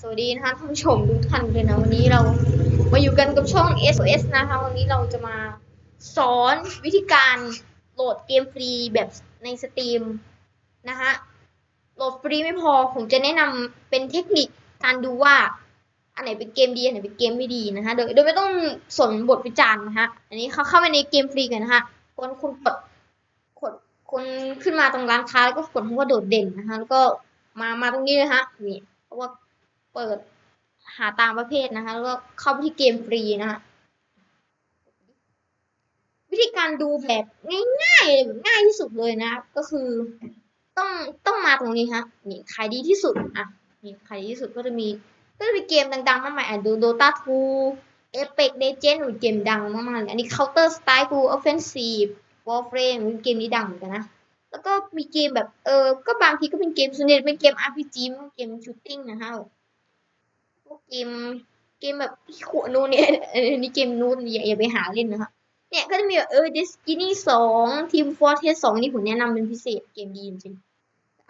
สวัสดีนะคะท่านผู้ชมทุกท่านเลยนะวันนี้เรามาอยู่กันกับช่อง SOS นะคะวันนี้เราจะมาสอนวิธีการโหลดเกมฟรีแบบในสตรีมนะคะโหลดฟรีไม่พอผมจะแนะนำเป็นเทคนิคการดูว่าอันไหนเป็นเกมดีอันไหนเป็นเกมไม่ดีนะคะโดยโดยไม่ต้องสนบทวิจารณ์นะคะอันนี้เขาเข้าไปในเกมฟรีกันนะคะคนคุณกดกดคนขึ้นมาตรงร้านค้าแล้วก็กดคำว่าโดดเด่นนะคะแล้วก็มามาตรงนี้เลยฮะนี่ พราะว่าเปิดหาตามประเภทนะคะ แล้วก็เข้าไปที่เกมฟรีนะคะวิธีการดูแบบง่ายๆแบบง่ายที่สุดเลยนะ ก็คือต้องต้องมาตรงนี้ฮะนี่ขายดีที่สุดอะนี่ขายดีที่สุดก็จะมีก็จะมีเกมดังๆมากมายอะดู Dota 2 Apex Legends หรือเกมดังมากๆเลยอันนี้ Counter Strike กู Offensive Warframe เกมนี้ดังเหมือนกันนะ แล้วก็มีเกมแบบเออก็บางทีก็เป็นเกมส่วนใหญ่เป็นเกม RPG มากเกมชูตติ้งนะฮะพวกเกมเกมแบบขวนูนเนี่ยออนี่เกมนู้นอย่าอย่าไปหาเล่นนะคะเนี่ยก็จะมีแบบเออ Destiny 2 Team Fortress 2 นี่ผมแนะนำเป็นพิเศษเกมดีจริง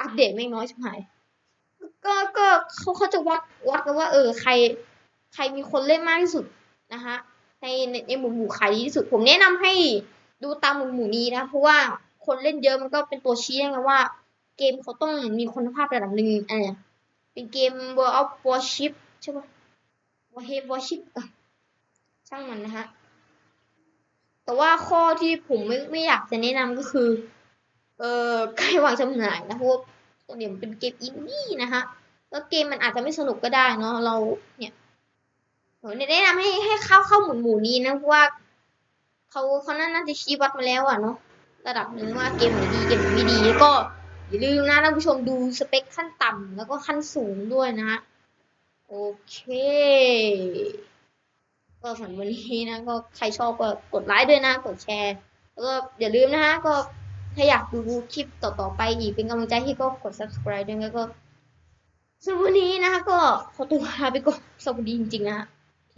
อัปเดตไม่น้อยชิบหาย ก็ก็เขาเขาจะวัดวัดกันว่า เออใคร ใครมีคนเล่นมากที่สุดนะคะในในหมู่หมู่ขายดีที่สุดผมแนะนำให้ดูตามหมู่หมู่นี้นะ เพราะว่า คนเล่นเยอะมันก็เป็นตัวชี้ไงว่า เกมเขาต้องมีคุณภาพระดับหนึ่งอะไรเป็นเกม World of Warship ใช่ปะ Warship Warship ช่างมันนะฮะ แต่ว่าข้อที่ผมไม่ไม่อยากจะแนะนำก็คือ เออใกล้วางจำหน่ายนะเพราะว่าตัวเนี้ยมันเป็นเกมอินดี้นะฮะ แล้วเกมมันอาจจะไม่สนุกก็ได้เนาะเราเนี่ยผมแนะนำให้ให้เข้าเข้าหมุนหมู่นี้นะเพราะว่าเขาเขาน่าจะชี้วัดมาแล้วอะเนาะ ระดับหนึ่งว่าเกมไหนดีเกมไหนไม่ดีแล้วก็อย่าลืมนะท่านผู้ชมดูสเปคขั้นต่ำแล้วก็ขั้นสูงด้วยนะฮะโอเค ก็สำหรับวันนี้นะก็ใครชอบก็กดไลค์ด้วยนะ กดแชร์ แล้วก็อย่าลืมนะฮะก็ถ้าอยากดูคลิปต่อๆไปอีกเป็นกำลังใจให้ก็กด subscribe ด้วยแล้วก็สำหรับวันนี้นะก็ขอตัวลาไปก่อนสวัสดีจริงๆนะฮะโอเค